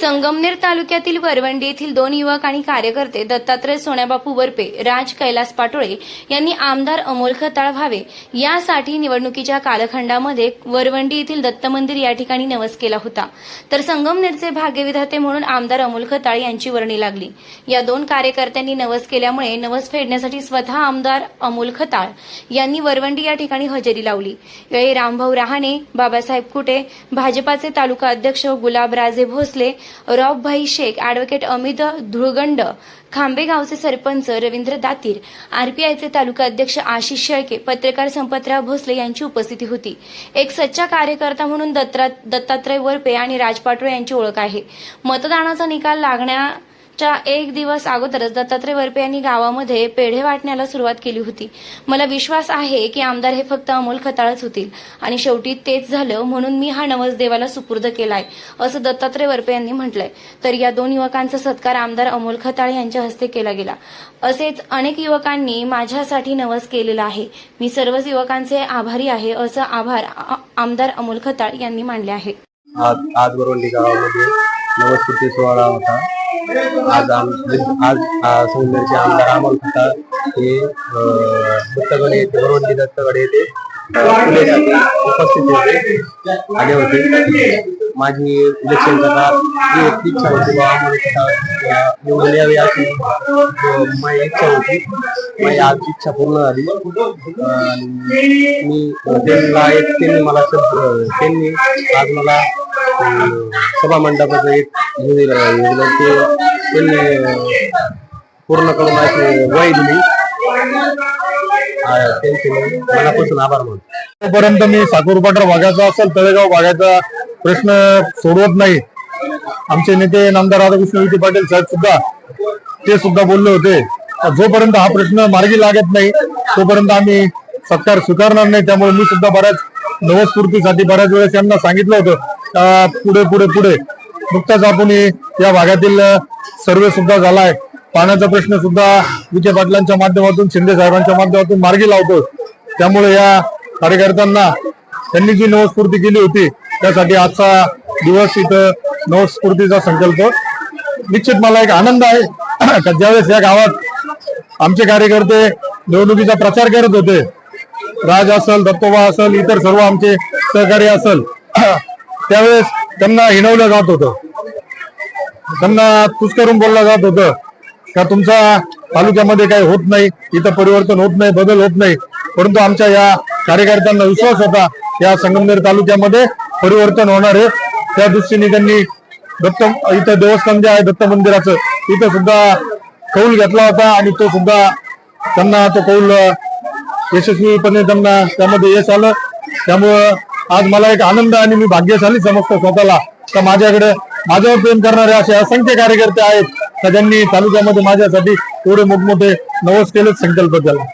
संगमनेर तालुक्यातील वरवंडी येथील दोन युवक आणि कार्यकर्ते दत्तात्रय सोन्याबापू वरपे राज कैलास पाटोळे यांनी आमदार अमोल खताळ व्हावे यासाठी निवडणुकीच्या कालखंडामध्ये वरवंडी येथील दत्त मंदिर या ठिकाणी नवस केला होता. तर संगमनेरचे भाग्यविधाते म्हणून आमदार अमोल खताळ यांची वर्णी लागली. या दोन कार्यकर्त्यांनी नवस केल्यामुळे नवस फेडण्यासाठी स्वतः आमदार अमोल खताळ यांनी वरवंडी या ठिकाणी हजेरी लावली. यावेळी रामभाऊ रहाणे बाबासाहेब कुटे भाजपाचे तालुका अध्यक्ष गुलाबराजे भोसले रॉबभाई शेख अॅडव्होकेट अमित धुळगंड खांबेगावचे सरपंच रवींद्र दातीर आरपीआयचे तालुका अध्यक्ष आशिष शेळके पत्रकार संपतराव भोसले यांची उपस्थिती होती. एक सच्चा कार्यकर्ता म्हणून दत्तात्रय वरपे आणि राज पाटोळे यांची ओळख आहे. मतदानाचा निकाल लागण्या च्या एक दिवस अगोदरच दत्तात्रय वरपे यांनी गावामध्ये पेढे वाटण्याला सुरुवात केली होती. मला विश्वास आहे की आमदार हे फक्त अमोल खताळच होतील. आणि शेवटी तेच झालं म्हणून मी हा नवस देवाला सुपूर्द केलाय असं दत्तात्रय वरपे यांनी म्हटलंय. तर या दोन युवकांचा सत्कार आमदार अमोल खताळे यांच्या हस्ते केला गेला. असेच अनेक युवकांनी माझ्यासाठी नवस केलेला आहे. मी सर्वच युवकांचे आभारी आहे असं आभार आमदार अमोल खताळ यांनी मांडले आहे. आज आज गावामध्ये सोहळा होता. आज आम आज आ, आमदार अमोल खताळ हे दत्तगडे येथे बरोंडी दत्तगडे येथे फुलेसाठी उपस्थित होते आले होते. माझी इलेक्शन करता ही एक इच्छा होती बाबा अमोल खताळ निवडून यावी अशी माझी इच्छा होती. माझी आज इच्छा पूर्ण झाली. मी त्यांना एक त्यांनी मला त्यांनी आज मला सभा मंडपाचं एक हे दिलं ते त्यांनी पूर्ण करून अशी वय दिली. त्यांचे मनापासून आभार मानतो. तोपर्यंत मी साकोरपाटर भागाचा असेल तळेगाव भागाचा प्रश्न सोडवत नाही. आमचे नेते नामदार राधाकृष्ण विखे पाटील साहेब सुद्धा ते सुद्धा बोलले होते. जोपर्यंत हा प्रश्न मार्गी लागत नाही तोपर्यंत आम्ही सत्कार स्वीकारणार नाही. त्यामुळे मी सुद्धा बऱ्याच नवस्फूर्तीसाठी बऱ्याच वेळेस यांना सांगितलं होतं. पुढे पुढे पुढे. नुकताच आपण या भागातील सर्वे सुद्धा झालाय. पाण्याचा प्रश्न सुद्धा विखे पाटलांच्या माध्यमातून शिंदे साहेबांच्या माध्यमातून मार्गी लावतो त्यामुळे या कार्यकर्त्यांना त्यांनी जी नवस्फूर्ती केली होती त्यासाठी आजचा दिवस इथं नवस्फूर्तीचा संकल्प. निश्चित मला एक आनंद आहे का ज्यावेळेस या गावात आमचे कार्यकर्ते निवडणुकीचा प्रचार करत होते राज असल दत्तोबा असल इतर सर्व आमचे सहकारी असल त्यावेळेस त्यांना हिणवलं जात होतं. त्यांना तुस्करून बोललं जात होतं का तुमचा तालुक्यामध्ये काही होत नाही इथं परिवर्तन होत नाही बदल होत नाही. परंतु आमच्या या कार्यकर्त्यांना विश्वास होता या संगमनेर तालुक्यामध्ये परिवर्तन होणार आहे. त्या दृष्टीने त्यांनी दत्त इथं देवस्थान जे आहे दत्त मंदिराचं इथं सुद्धा कौल घेतला होता आणि तो सुद्धा त्यांना तो कौल यशस्वीपणे त्यांना त्यामध्ये यश आलं. त्यामुळं आज मला एक आनंद आणि मी भाग्यशाली समजतो स्वतःला. तर माझ्याकडे माझ्यावर प्रेम करणारे असे असंख्य कार्यकर्ते आहेत का ज्यांनी तालुक्यामध्ये माझ्यासाठी एवढे मोठमोठे नवस केलेच संकल्प केला